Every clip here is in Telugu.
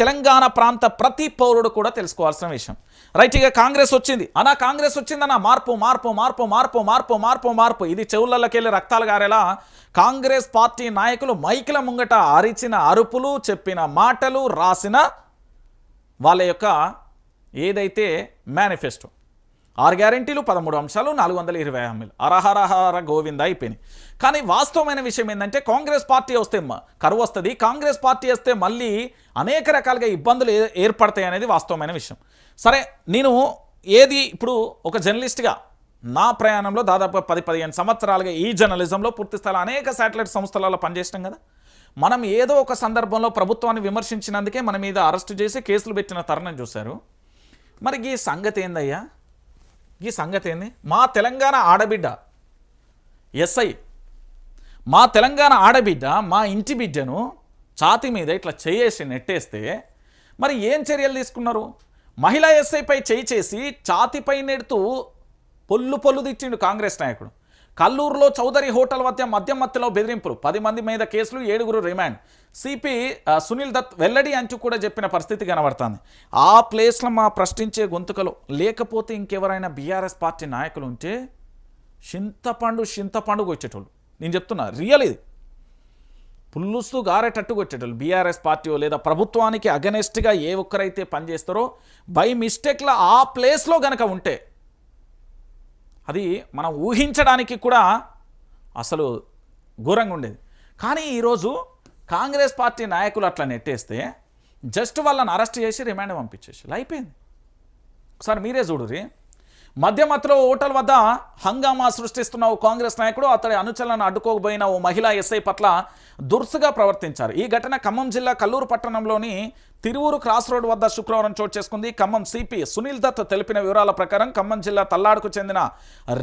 తెలంగాణ ప్రాంత ప్రతి పౌరుడు కూడా తెలుసుకోవాల్సిన విషయం. రైట్ ఇక కాంగ్రెస్ వచ్చింది. అనా కాంగ్రెస్ వచ్చిందన్న మార్పు మార్పు మార్పు మార్పు మార్పు మార్పు మార్పు. ఇది చెవులలోకి వెళ్ళి రక్తాలు గారేలా కాంగ్రెస్ పార్టీ నాయకులు మైకుల ముంగట అరిచిన అరుపులు చెప్పిన మాటలు రాసిన వాళ్ళ యొక్క ఏదైతే మేనిఫెస్టో. ఆరు గ్యారెంటీలు పదమూడు అంశాలు నాలుగు వందల ఇరవై హామీలు. అరహరహర గోవింద అయిపోయినాయి. కానీ వాస్తవమైన విషయం ఏంటంటే కాంగ్రెస్ పార్టీ వస్తే కరువు వస్తుంది. కాంగ్రెస్ పార్టీ వస్తే మళ్ళీ అనేక రకాలుగా ఇబ్బందులు ఏ- ఏర్పడతాయి అనేది వాస్తవమైన విషయం. సరే నేను ఏది ఇప్పుడు ఒక జర్నలిస్ట్గా నా ప్రయాణంలో దాదాపు పది పదిహేను సంవత్సరాలుగా ఈ జర్నలిజంలో పూర్తి స్థాయిలో అనేక శాటిలైట్ సంస్థలలో పనిచేసినాం కదా. మనం ఏదో ఒక సందర్భంలో ప్రభుత్వాన్ని విమర్శించినందుకే మన మీద అరెస్టు చేసి కేసులు పెట్టిన తరుణం చూశారు. మరి ఈ సంగతి ఏందయ్యా? ఈ సంగతి ఏంది? మా తెలంగాణ ఆడబిడ్డ ఎస్ఐ మా తెలంగాణ ఆడబిడ్డ మా ఇంటి బిడ్డను ఛాతి మీద ఇట్లా చేయేసి నెట్టేస్తే మరి ఏం చర్యలు తీసుకున్నారు? మహిళా ఎస్ఐపై చేయి చేసి ఛాతిపై నెడుతూ పొల్లు పొల్లు తెచ్చిండు కాంగ్రెస్ నాయకుడు. కల్లూరులో చౌదరి హోటల్ వద్ద మద్యం మత్తులో బెదిరింపులు. పది మంది మీద కేసులు ఏడుగురు రిమాండ్. సిపి సునీల్ దత్ వెల్లడి అంటూ కూడా చెప్పిన పరిస్థితి కనబడుతుంది. ఆ ప్లేస్లో మా ప్రశ్నించే గొంతుకలు. లేకపోతే ఇంకెవరైనా బీఆర్ఎస్ పార్టీ నాయకులు ఉంటే చింతపండు చింతపండు వచ్చేటోళ్ళు నేను చెప్తున్నా రియల్ ఇది. పుల్లుస్తూ గారేటట్టుకు వచ్చేటోళ్ళు బీఆర్ఎస్ పార్టీ లేదా ప్రభుత్వానికి అగనెస్ట్గా ఏ ఒక్కరైతే పనిచేస్తారో బై మిస్టేక్లో ఆ ప్లేస్లో గనక ఉంటే అది మనం ఊహించడానికి కూడా అసలు ఘోరంగా ఉండేది. కానీ ఈరోజు కాంగ్రెస్ పార్టీ నాయకులు అట్లా నెట్టేస్తే జస్ట్ వాళ్ళని అరెస్ట్ చేసి రిమాండ్ పంపించేసి అయిపోయింది. ఒకసారి మీరే చూడురి మధ్యమత్తులో ఓటల్ వద్ద హంగామా సృష్టిస్తున్న ఓ కాంగ్రెస్ నాయకుడు అతడి అనుచరులను అడ్డుకోకపోయిన ఓ మహిళా ఎస్ఐ పట్ల దురుసుగా ప్రవర్తించారు. ఈ ఘటన ఖమ్మం జిల్లా కల్లూరు పట్టణంలోని తిరువురు క్రాస్ రోడ్ వద్ద శుక్రవారం చోటు చేసుకుంది. ఖమ్మం సిపి సునీల్ దత్ తెలిపిన వివరాల ప్రకారం ఖమ్మం జిల్లా తల్లాడుకు చెందిన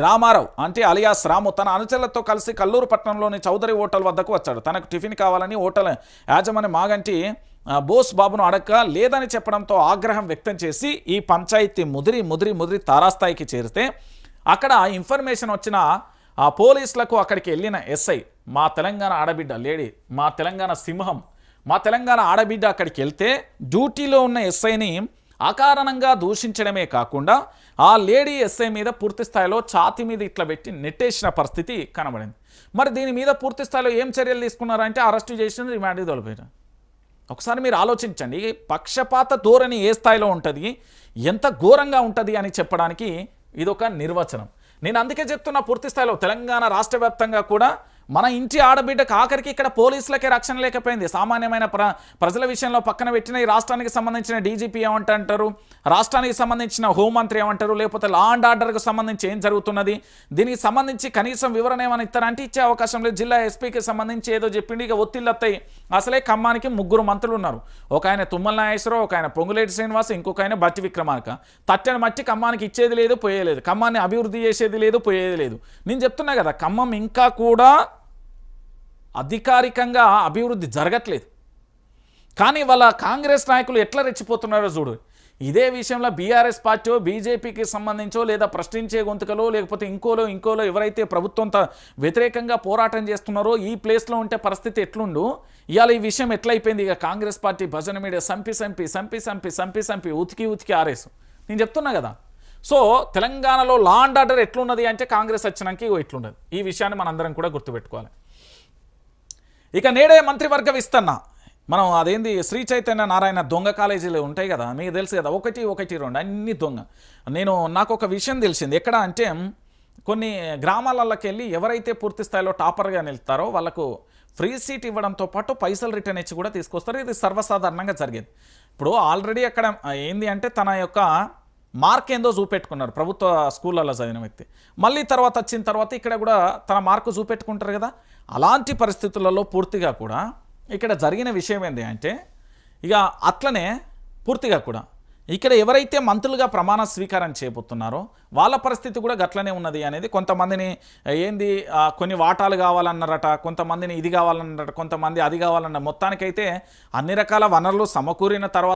రామారావు అంటే అలియాస్ రాము తన అనుచరులతో కలిసి కల్లూరు పట్టణంలోని చౌదరి హోటల్ వద్దకు వచ్చాడు. తనకు టిఫిన్ కావాలని హోటల్ యాజమాని మాగంటి బోస్ బాబును అడక్క లేదని చెప్పడంతో ఆగ్రహం వ్యక్తం చేసి ఈ పంచాయతీ ముదిరి ముదిరి ముదిరి తారాస్థాయికి చేరితే అక్కడ ఇన్ఫర్మేషన్ వచ్చిన ఆ పోలీసులకు అక్కడికి వెళ్ళిన ఎస్ఐ మా తెలంగాణ ఆడబిడ్డ లేడీ మా తెలంగాణ సింహం మా తెలంగాణ ఆడబిడ్డ అక్కడికి వెళ్తే డ్యూటీలో ఉన్న ఎస్ఐని అకారణంగా దూషించడమే కాకుండా ఆ లేడీ ఎస్ఐ మీద పూర్తి స్థాయిలో ఛాతి మీద ఇట్లా పెట్టి నెట్టేసిన పరిస్థితి కనబడింది. మరి దీని మీద పూర్తి స్థాయిలో ఏం చర్యలు తీసుకున్నారంటే అరెస్టు చేసిన రిమాండ్ తొలిపోయారు ఒకసారి మీరు ఆలోచించండి పక్షపాత ధోరణి ఏ స్థాయిలో ఉంటుంది ఎంత ఘోరంగా ఉంటుంది అని చెప్పడానికి ఇదొక నిర్వచనం. నేను అందుకే చెప్తున్నా పూర్తి స్థాయిలో తెలంగాణ రాష్ట్ర కూడా మన ఇంటి ఆడబిడ్డకు ఆఖరికి ఇక్కడ పోలీసులకే రక్షణ లేకపోయింది. సామాన్యమైన ప్ర ప్రజల విషయంలో పక్కన పెట్టిన ఈ రాష్ట్రానికి సంబంధించిన డీజీపీ ఏమంట అంటారు రాష్ట్రానికి సంబంధించిన హోంమంత్రి ఏమంటారు? లేకపోతే లా అండ్ ఆర్డర్కు సంబంధించి ఏం జరుగుతున్నది? దీనికి సంబంధించి కనీసం వివరణ ఏమైనా ఇస్తారంటే ఇచ్చే అవకాశం లేదు. జిల్లా ఎస్పీకి సంబంధించి ఏదో చెప్పిండి. ఇక ఒత్తిళ్ళు వస్తాయి. అసలే ఖమ్మానికి ముగ్గురు మంత్రులు ఉన్నారు. ఒక ఆయన తుమ్మల నాగేశ్వరరావు ఒక ఆయన పొంగులేటి శ్రీనివాస్ ఇంకొక ఆయన బట్టి విక్రమార్క. తట్టని మట్టి ఖమ్మానికి ఇచ్చేది లేదు పోయేది ఖమ్మాన్ని అభివృద్ధి చేసేది లేదు పోయేది లేదు. నేను చెప్తున్నా కదా ఖమ్మం ఇంకా కూడా అధికారికంగా అభివృద్ధి జరగట్లేదు. కానీ వాళ్ళ కాంగ్రెస్ నాయకులు ఎట్లా రెచ్చిపోతున్నారో చూడు. ఇదే విషయంలో బీఆర్ఎస్ పార్టీ బీజేపీకి సంబంధించో లేదా ప్రశ్నించే గొంతుకలో లేకపోతే ఇంకోలో ఇంకోలో ఎవరైతే ప్రభుత్వంతో వ్యతిరేకంగా పోరాటం చేస్తున్నారో ఈ ప్లేస్లో ఉంటే పరిస్థితి ఎట్లుండు? ఇవాళ ఈ విషయం ఎట్లయిపోయింది? ఇక కాంగ్రెస్ పార్టీ భజన మీడియా సంపి సంపి సంపి సంపి సంపి సంపి ఉతికి ఉతికి ఆరేసు. నేను చెప్తున్నా కదా. సో తెలంగాణలో లా అండ్ ఆర్డర్ ఎట్లున్నది అంటే కాంగ్రెస్ వచ్చినాక ఇగో ఇట్లున్నది. ఈ విషయాన్ని మనందరం కూడా గుర్తుపెట్టుకోవాలి. ఇక నేడే మంత్రివర్గ విస్తరణ మనం అదేంది శ్రీ చైతన్య నారాయణ దొంగ కాలేజీలు ఉంటాయి కదా మీకు తెలుసు కదా ఒకటి ఒకటి రెండు అన్ని దొంగ. నేను నాకు ఒక విషయం తెలిసింది ఎక్కడ అంటే కొన్ని గ్రామాలలోకి వెళ్ళి ఎవరైతే పూర్తి స్థాయిలో టాపర్గా నిలుతారో వాళ్ళకు ఫ్రీ సీట్ ఇవ్వడంతో పాటు పైసలు రిటర్న్ ఇచ్చి కూడా తీసుకొస్తారు. ఇది సర్వసాధారణంగా జరిగేది. ఇప్పుడు ఆల్రెడీ అక్కడ ఏంది అంటే తన యొక్క మార్క్ ఏందో చూపెట్టుకున్నారు ప్రభుత్వ స్కూళ్ళల్లో చదివిన వ్యక్తి. మళ్ళీ తర్వాత వచ్చిన తర్వాత ఇక్కడ కూడా తన మార్కు చూపెట్టుకుంటారు కదా. అలాంటి పరిస్థితులలో పూర్తిగా కూడా ఇక్కడ జరిగిన విషయం ఏంటి అంటే ఇక అట్లనే పూర్తిగా కూడా ఇక్కడ ఎవరైతే మంత్రులుగా ప్రమాణ స్వీకారం చేయబోతున్నారో వాళ్ళ పరిస్థితి కూడా గట్లనే ఉన్నది అనేది కొంతమందిని ఏంది కొన్ని వాటాలు కావాలన్నారట కొంతమందిని ఇది కావాలన్నారట కొంతమంది అది కావాలన్న మొత్తానికైతే అన్ని రకాల వనరులు సమకూరిన తర్వాత